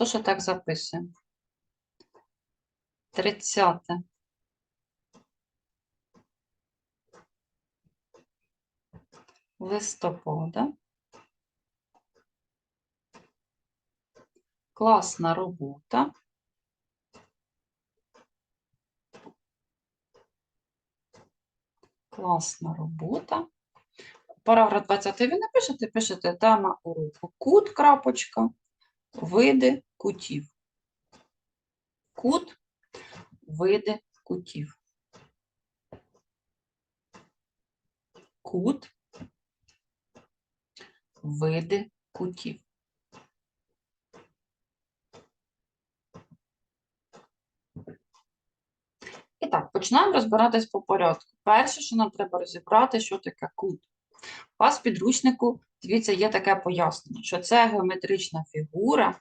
Що ж так записуємо? 30. листопада. Класна робота. Класна робота. Параграф 20 ви не пишете, пишете тема уроку. Кут, крапочка, види кутів. Кут, види кутів. Кут, види кутів. І так, починаємо розбиратись по порядку. Перше, що нам треба розібрати, що таке кут. У вас в підручнику, дивіться, є таке пояснення, що це геометрична фігура,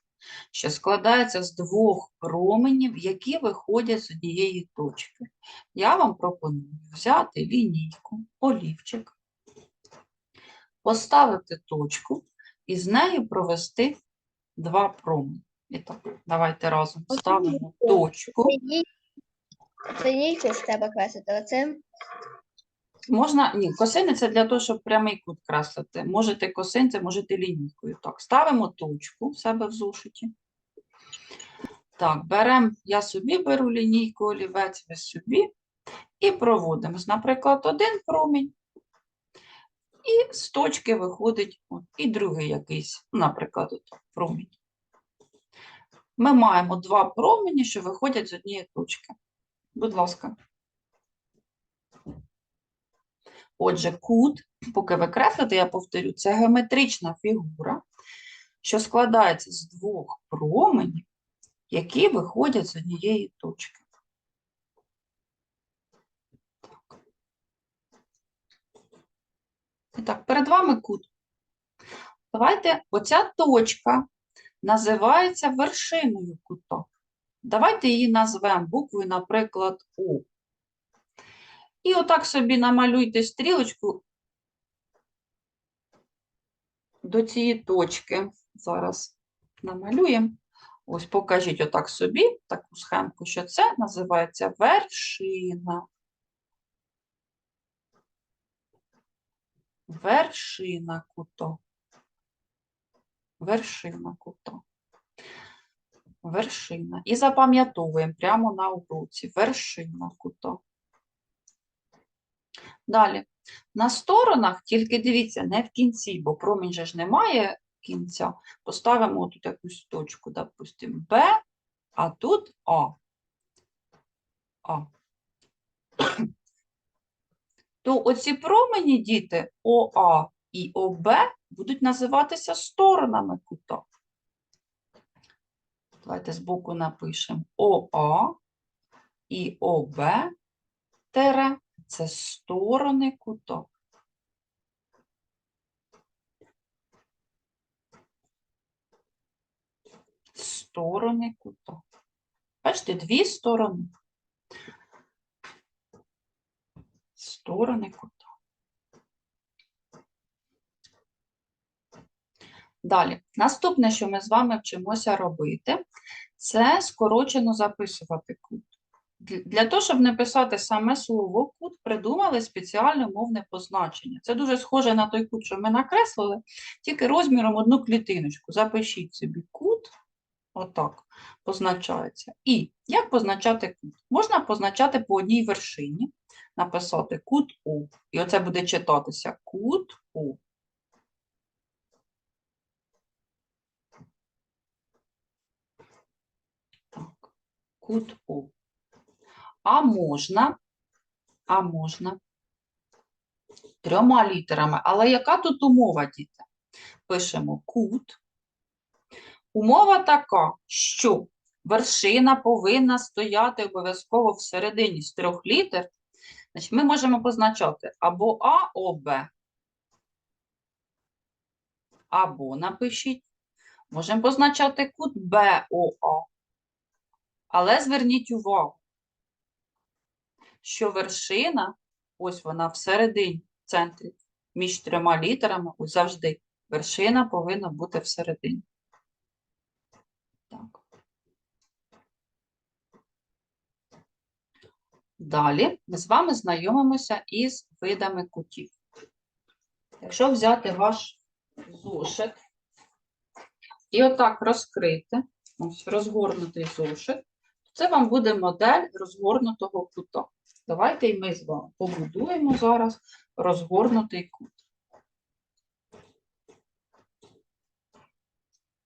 що складається з двох променів, які виходять з однієї точки. Я вам пропоную взяти лінійку, олівчик, поставити точку і з нею провести два промені. І так, давайте разом ставимо точку. Це лінійки з тебе красити. Оце Можна, ні, косини це для того, щоб прямий кут креслити. Можете косинцем, можете лінійкою. Так, ставимо точку в себе в зошиті. Так, беремо, я собі беру лінійку, олівець, ви собі. І проводимо, наприклад, один промінь. І з точки виходить от, і другий якийсь, наприклад, от, промінь. Ми маємо два промені, що виходять з однієї точки. Будь ласка. Отже, кут, поки ви креслите, я повторю, це геометрична фігура, що складається з двох променів, які виходять з однієї точки. Так. Так, перед вами кут. Давайте, оця точка називається вершиною кута. Давайте її назвемо буквою, наприклад, О. І отак собі намалюйте стрілочку до цієї точки. Зараз намалюємо. Ось покажіть отак собі таку схемку, що це називається вершина. Вершина кута. Вершина кута. Вершина. І запам'ятовуємо прямо на уроці. Вершина кута. Далі. На сторонах, тільки дивіться, не в кінці, бо промінь же ж немає кінця. Поставимо тут якусь точку, допустимо, Б, а тут А. А. То оці промені, діти, ОА і ОБ, будуть називатися сторонами кута. Давайте збоку напишемо ОА і ОБ тере це сторони кута. Сторони кута. Бачите, дві сторони. Сторони кута. Далі, наступне, що ми з вами вчимося робити, це скорочено записувати кут. Для- того, щоб не писати саме слово кут, придумали спеціальне мовне позначення. Це дуже схоже на той кут, що ми накреслили, тільки розміром одну клітиночку. Запишіть собі кут, отак позначається. І як позначати кут? Можна позначати по одній вершині, написати кут О. І оце буде читатися кут. Так, кут О. А можна, а можна трьома літерами. Але яка тут умова, діти? Пишемо кут. Умова така, що вершина повинна стояти обов'язково всередині з трьох літер. Значить, ми можемо позначати або А, О, Б. Або напишіть. Можемо позначати кут БОА. Але зверніть увагу, що вершина, ось вона всередині, в центрі, між трьома літерами, ось завжди вершина повинна бути всередині. Так. Далі ми з вами знайомимося із видами кутів. Якщо взяти ваш зошит і отак розкрити, ось розгорнутий зошит, це вам буде модель розгорнутого кута. Давайте і ми з вами побудуємо зараз розгорнутий кут.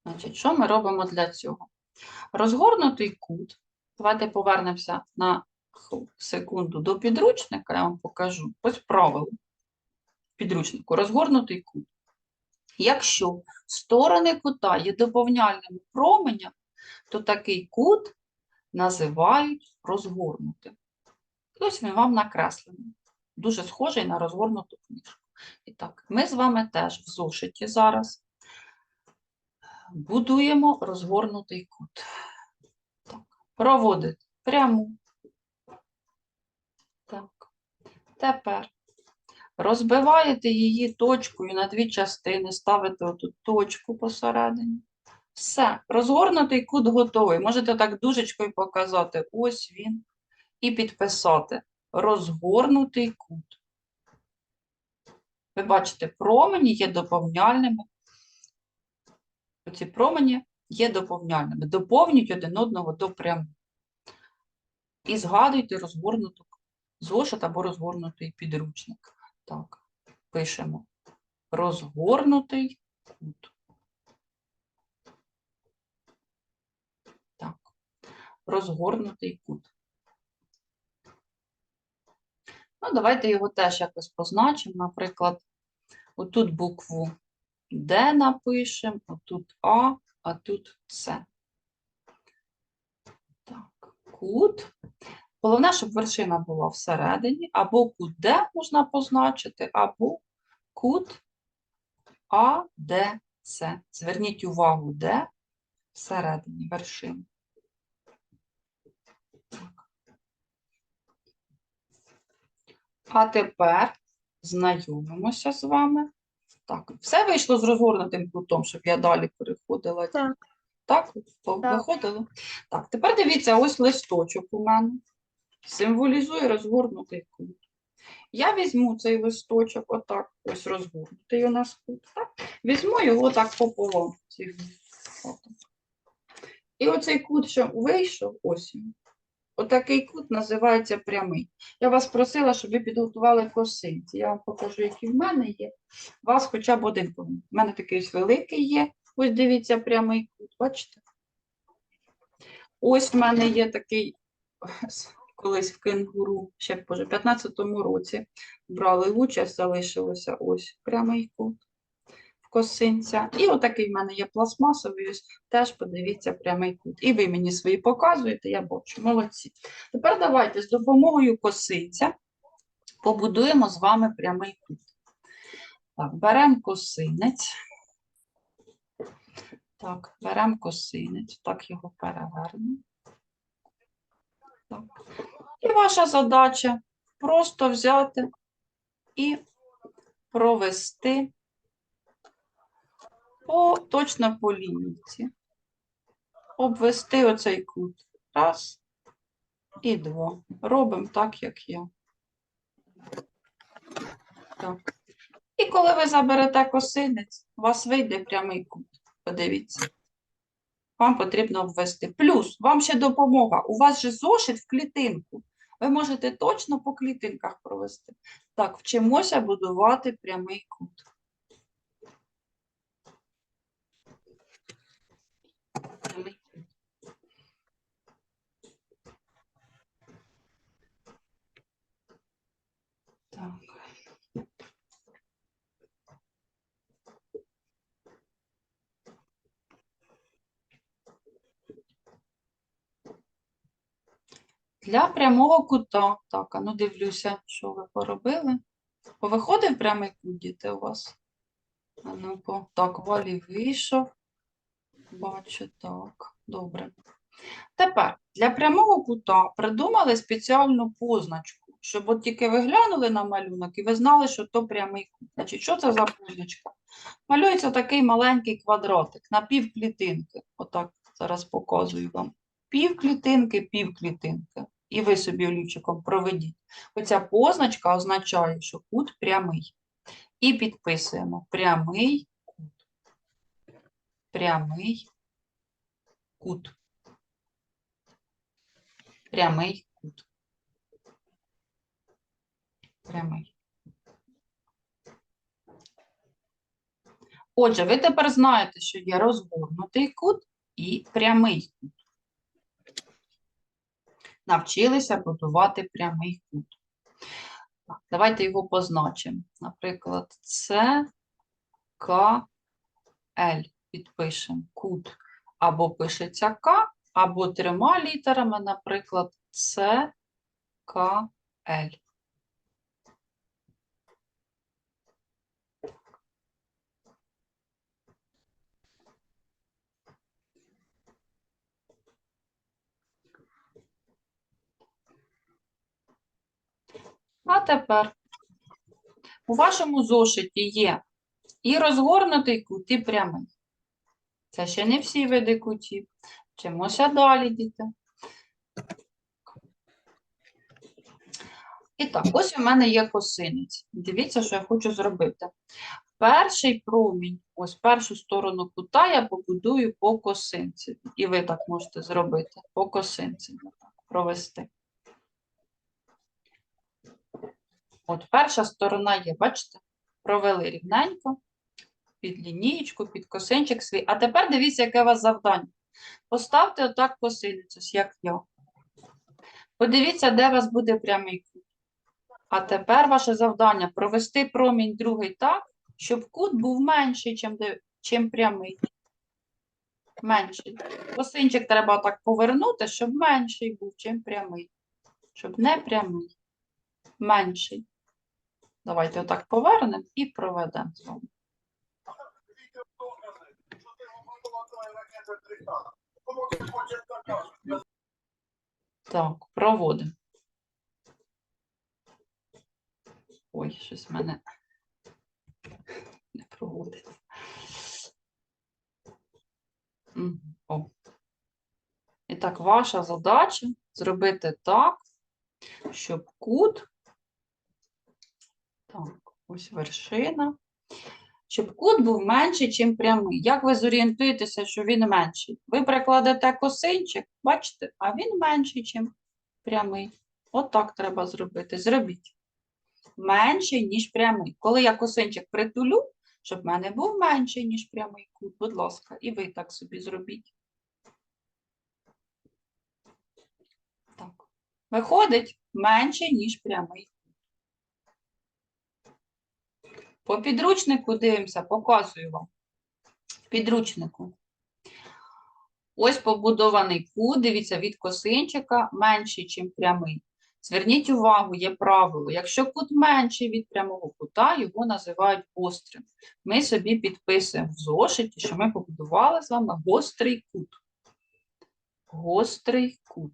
Значить, що ми робимо для цього? Розгорнутий кут. Давайте повернемося на секунду до підручника, я вам покажу. Ось правило підручнику. Розгорнутий кут. Якщо сторони кута є доповняльними променями, то такий кут називають розгорнутим. Ось він вам накреслений. Дуже схожий на розгорнуту книжку. І так, ми з вами теж в зошиті зараз будуємо розгорнутий кут. Так, проводити пряму. Так. Тепер розбиваєте її точкою на дві частини, ставите отут точку посередині. Все, розгорнутий кут готовий. Можете так дужечкою показати. Ось він. І підписати розгорнутий кут. Ви бачите, промені є доповняльними. Оці промені є доповняльними. Доповнюють один одного до пряму. І згадуйте розгорнуту зошит або розгорнутий підручник. Так, пишемо розгорнутий кут. Так, розгорнутий кут. Ну, давайте його теж якось позначимо. Наприклад, отут букву Д напишемо, отут А, а тут С. Так, кут. Головне, щоб вершина була всередині, або кут Д можна позначити, або кут АДЦ. Зверніть увагу, де всередині вершини. А тепер знайомимося з вами. Так, все вийшло з розгорнутим кутом, щоб я далі переходила. Так. Так, по- Так. виходило? Так, тепер дивіться, ось листочок у мене. Символізує розгорнутий кут. Я візьму цей листочок, отак, ось розгорнутий у нас кут. Так? Візьму його так пополам. ці- І оцей кут, що вийшов, ось він. Отакий кут називається прямий. Я вас просила, щоб ви підготували косинці. Я вам покажу, які в мене є. У вас хоча б один. У мене такий ось великий є. Ось дивіться, прямий кут, бачите? Ось в мене є такий колись в кенгуру, ще боже, в 15-му році брали участь, залишилося ось прямий кут косинця. І отакий в мене є пластмасовий, ось теж подивіться прямий кут. І ви мені свої показуєте, я бачу, молодці. Тепер давайте з допомогою косинця побудуємо з вами прямий кут. Так, беремо косинець. Так, беремо косинець, так його перевернемо. Так. І ваша задача просто взяти і провести по, точно по лінійці. Обвести оцей кут. Раз і два. Робимо так, як я. Так. І коли ви заберете косинець, у вас вийде прямий кут. Подивіться. Вам потрібно обвести. Плюс, вам ще допомога. У вас же зошит в клітинку. Ви можете точно по клітинках провести. Так, вчимося будувати прямий кут. Прямий кут. Так. Для прямого кута. Так, а ну дивлюся, що ви поробили. Повиходив прямий кут, діти, у вас? А ну, по... Так, валі вийшов. Бачу, так, добре. Тепер для прямого кута придумали спеціальну позначку, щоб от тільки ви глянули на малюнок і ви знали, що то прямий кут. Значить, що це за позначка? Малюється такий маленький квадратик на півклітинки. Отак зараз показую вам. Півклітинки, півклітинки. І ви собі олівчиком проведіть. Оця позначка означає, що кут прямий. І підписуємо прямий кут. Прямий кут. Прямий кут. Прямий. Отже, ви тепер знаєте, що є розгорнутий кут і прямий кут. Навчилися будувати прямий кут. Давайте його позначимо. Наприклад, це К, Л. Підпишемо кут. Або пишеться К, або трьома літерами, наприклад, С, К, Л. А тепер у вашому зошиті є і розгорнутий кут, і прямий. Це ще не всі види кутів. Вчимося далі, діти. І так, ось у мене є косинець. Дивіться, що я хочу зробити. Перший промінь, ось першу сторону кута я побудую по косинці. І ви так можете зробити, по косинці отак, провести. От перша сторона є, бачите? Провели рівненько, під лінієчку, під косинчик свій. А тепер дивіться, яке у вас завдання. Поставте отак косинець, як я. Подивіться, де у вас буде прямий кут. А тепер ваше завдання провести промінь другий так, щоб кут був менший, чим, чим прямий. Менший. Косинчик треба так повернути, щоб менший був, чим прямий. Щоб не прямий. Менший. Давайте отак повернемо і проведемо з вами. Так, проводимо. Ой, щось в мене не проводить. Мгм, О. І так, ваша задача зробити так, щоб кут, так, ось вершина, щоб кут був менший, ніж прямий. Як ви зорієнтуєтеся, що він менший? Ви прикладете косинчик, бачите, а він менший, ніж прямий. От так треба зробити. Зробіть. Менший, ніж прямий. Коли я косинчик притулю, щоб в мене був менший, ніж прямий кут, будь ласка, і ви так собі зробіть. Так. Виходить менший, ніж прямий. По підручнику дивимося, показую вам. В підручнику. Ось побудований кут, дивіться, від косинчика менший, ніж прямий. Зверніть увагу, є правило. Якщо кут менший від прямого кута, його називають гострим. Ми собі підписуємо в зошиті, що ми побудували з вами гострий кут. Гострий кут.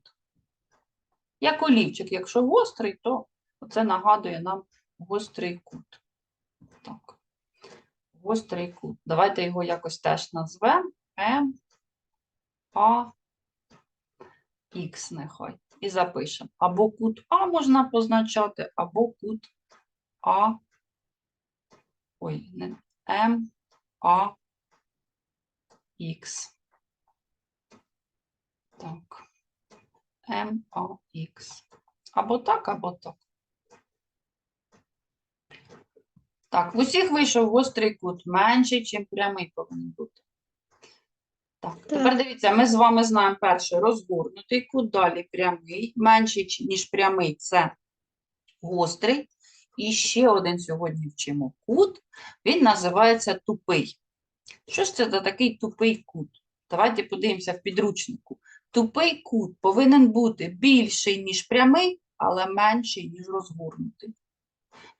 Як олівчик, якщо гострий, то це нагадує нам гострий кут. Так. Гострий кут. Давайте його якось теж назвемо. М, А, Х нехай. І запишемо. Або кут А можна позначати, або кут А. Ой, не М, А, Х. Так. М, А, Х. Або так, або так. Так, в усіх вийшов гострий кут менший, чим прямий повинен бути. Так, тепер дивіться, ми з вами знаємо перший розгорнутий кут, далі прямий, менший, ніж прямий це гострий. І ще один сьогодні вчимо кут, він називається тупий. Що ж це за такий тупий кут? Давайте подивимося в підручнику. Тупий кут повинен бути більший, ніж прямий, але менший, ніж розгорнутий.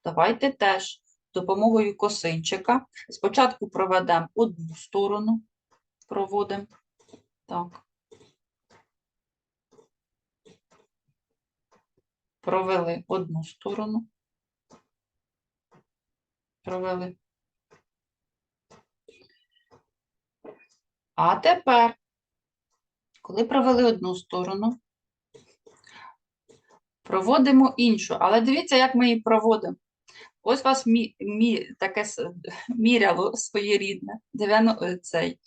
Давайте теж допомогою косинчика спочатку проведемо одну сторону, проводимо. Так. Провели одну сторону. Провели. А тепер, коли провели одну сторону, Проводимо іншу, але дивіться, як ми її проводимо. Ось вас мі, мі, таке міряло своєрідне, 90, е, цей,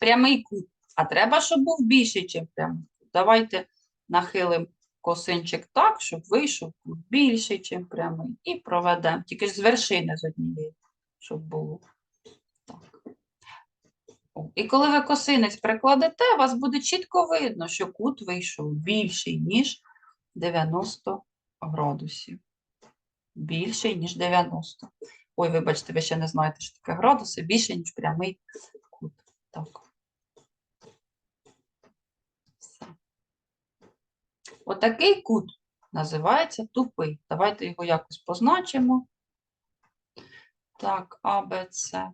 прямий кут. А треба, щоб був більший, ніж прямий кут. Давайте нахилимо косинчик так, щоб вийшов більший, ніж прямий. І проведемо. Тільки ж з вершини з однієї, щоб було. Так. І коли ви косинець прикладете, у вас буде чітко видно, що кут вийшов більший, ніж 90 градусів. Більший, ніж 90. Ой, вибачте, ви ще не знаєте, що таке градуси, більше, ніж прямий кут. Так. Отакий кут називається тупий. Давайте його якось позначимо. Так, А, Б, С.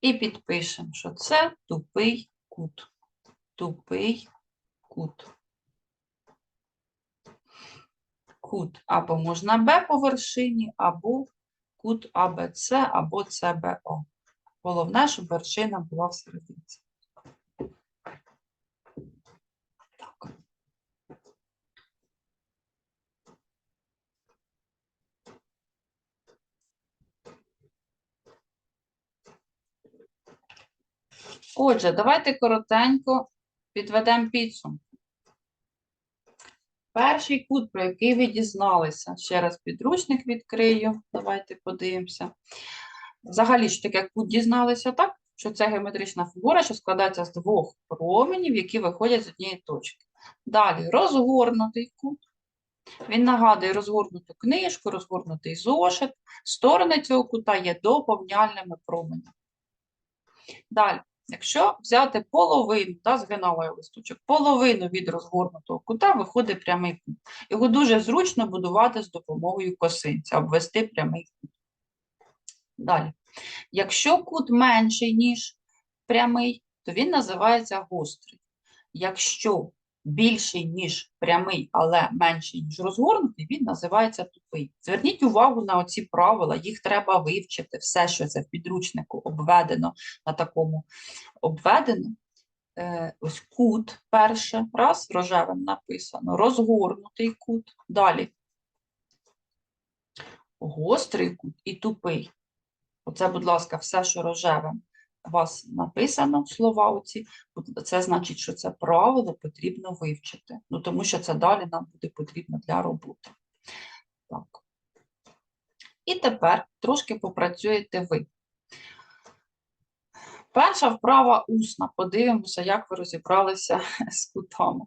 І підпишемо, що це тупий кут. Тупий кут. Кут або можна Б по вершині, або кут АБЦ, або ЦБО. Головне, щоб вершина була в. Так. Отже, давайте коротенько підведемо підсумок. Перший кут, про який ви дізналися, ще раз підручник відкрию, давайте подивимося. Взагалі, що таке кут дізналися, так? Що це геометрична фігура, що складається з двох променів, які виходять з однієї точки. Далі розгорнутий кут. Він нагадує розгорнуту книжку, розгорнутий зошит. Сторони цього кута є доповняльними променями. Далі, якщо взяти половину, та, з я листочок, половину від розгорнутого кута виходить прямий кут. Його дуже зручно будувати з допомогою косинця, обвести прямий кут. Далі. Якщо кут менший, ніж прямий, то він називається гострий. Якщо більший, ніж прямий, але менший, ніж розгорнутий, він називається тупий. Зверніть увагу на оці правила, їх треба вивчити. Все, що це в підручнику обведено на такому обведено. Е, ось кут перше, раз, рожевим написано, розгорнутий кут. Далі гострий кут і тупий. Оце, будь ласка, все, що рожевим у вас написано, слова оці, це значить, що це правило потрібно вивчити. Ну, тому що це далі нам буде потрібно для роботи. Так. І тепер трошки попрацюєте ви. Перша вправа усна. Подивимося, як ви розібралися з кутами.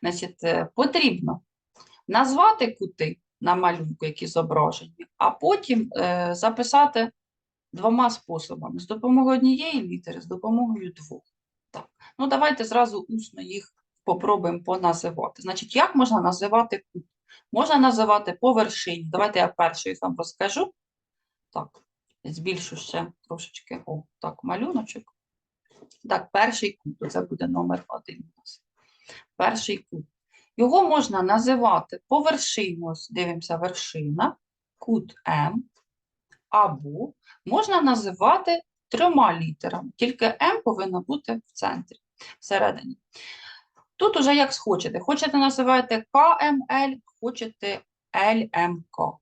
Значить, е, потрібно назвати кути на малюнку, які зображені, а потім е, записати двома способами: з допомогою однієї літери, з допомогою двох. Так. Ну, давайте зразу усно їх попробуємо поназивати. Значить, як можна називати кут? Можна називати по вершині. Давайте я першою вам розкажу. Так, збільшу ще трошечки. О, так, малюночок. Так, перший кут, це буде номер один у нас. Перший кут. Його можна називати по вершині, дивимося, вершина, кут М, або можна називати трьома літерами, тільки М повинна бути в центрі, всередині. Тут уже як схочете. Хочете називати КМЛ, хочете ЛМК.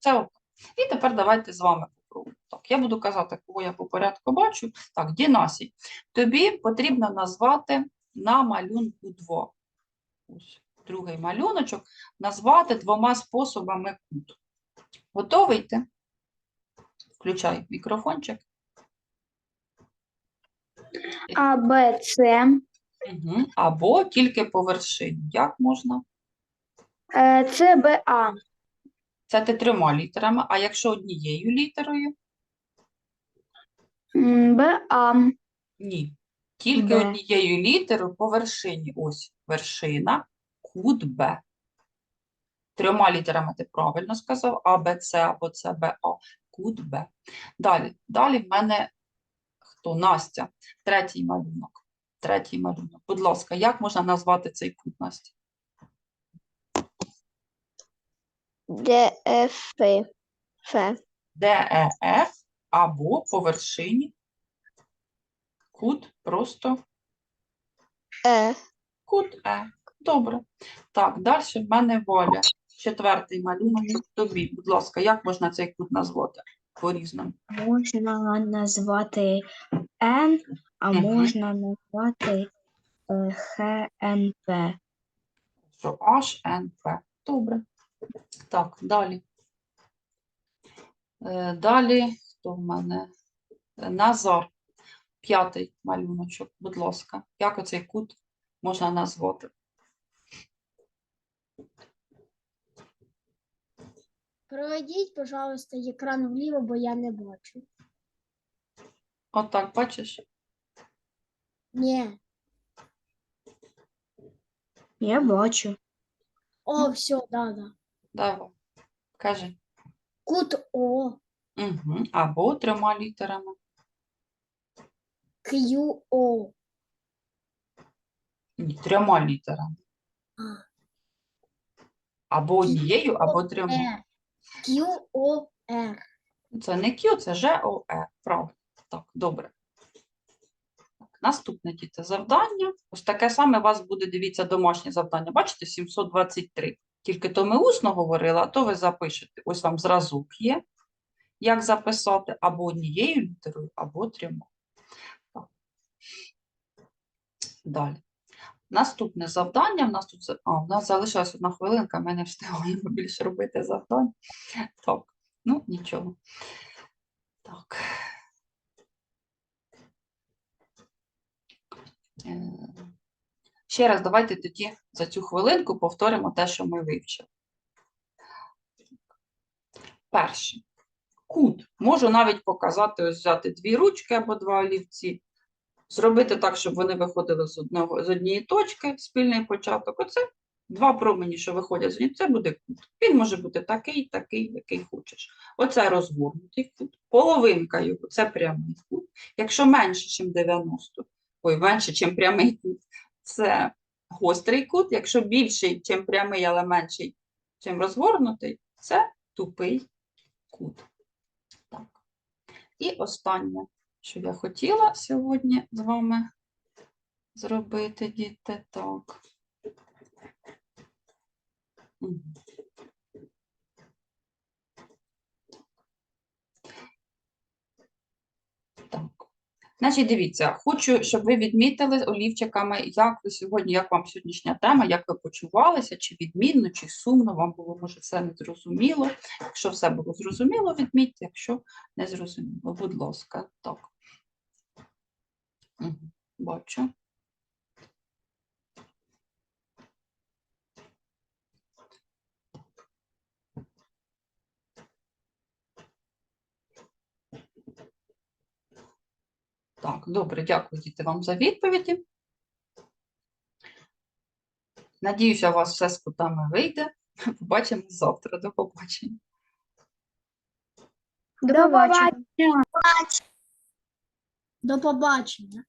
Це от. І тепер давайте з вами попробуємо. Так, я буду казати, кого я по порядку бачу. Так, Дінасій, тобі потрібно назвати на малюнку 2. Ось другий малюночок, назвати двома способами кут. Готовий ти? Включай мікрофончик. А, Б, С, Угу. Або тільки по вершині. Як можна? Е, С, Б, А. Це ти трьома літерами, а якщо однією літерою? М, Б, А. Ні. Тільки Б. однією літерою по вершині. Ось вершина, кут Б. Трьома літерами ти правильно сказав, А, Б, С або С, Б, А, кут Б. Далі. Далі в мене хто? Настя. Третій малюнок. Третій малюнок. Будь ласка, як можна назвати цей кут, Настя? Д, Ф, Ф. ДЕФ або по вершині кут просто Е. кут Е. Добре. Так, далі в мене Валя. Четвертий малюнок тобі. Будь ласка, як можна цей кут назвати по-різному? Можна назвати N, а Мгм. можна назвати е, ХНП. Що HNP. Добре. Так, далі. Е, Далі, хто в мене? Е, Назар. П'ятий малюночок, будь ласка. Як оцей кут можна назвати? Проведіть, пожалуйста, екран вліво, бо я не бачу. Отак, бачиш? Ні. Я бачу. О, все, да, да. Давай. Кажи. Кут О, Угу. Або трьома літерами. Q, О. Ні, трьома літерами. А. Або однією, або трьома. Q, О, Р. Це не Q, це Ж-О-Е. Правильно. Так, добре. Наступне діти завдання. Ось таке саме у вас буде, дивіться, домашнє завдання. Бачите, 723. Тільки то ми усно говорили, а то ви запишете. Ось вам зразок є. Як записати або однією літерою, або трьома. Так. Далі. Наступне завдання. В нас тут а, в нас залишилась одна хвилинка, ми не встигаємо більше робити завдань. Так, ну нічого. Так. Е, Ще раз давайте тоді за цю хвилинку повторимо те, що ми вивчили. Перше. Кут. Можу навіть показати, ось взяти дві ручки або два олівці, зробити так, щоб вони виходили з, одного, з однієї точки, спільний початок. Оце два промені, що виходять з однієї, це буде кут. Він може бути такий, такий, який хочеш. Оце розгорнутий кут. Половинка його це прямий кут. Якщо менше, ніж 90, ой, менше, ніж прямий кут, це гострий кут. Якщо більший, ніж прямий, але менший, ніж розгорнутий, це тупий кут. Так. І останнє, що я хотіла сьогодні з вами зробити, діти, так. Так. Значить, дивіться, хочу, щоб ви відмітили олівчиками, як ви сьогодні, як вам сьогоднішня тема, як ви почувалися, чи відмінно, чи сумно, вам було, може, все не зрозуміло. Якщо все було зрозуміло, відмітьте, якщо не зрозуміло, будь ласка, так. Бачу. Так, добре, дякую, діти, вам за відповіді. Надіюся, у вас все з кутами вийде. Побачимось завтра. До побачення. До побачення. До побачення.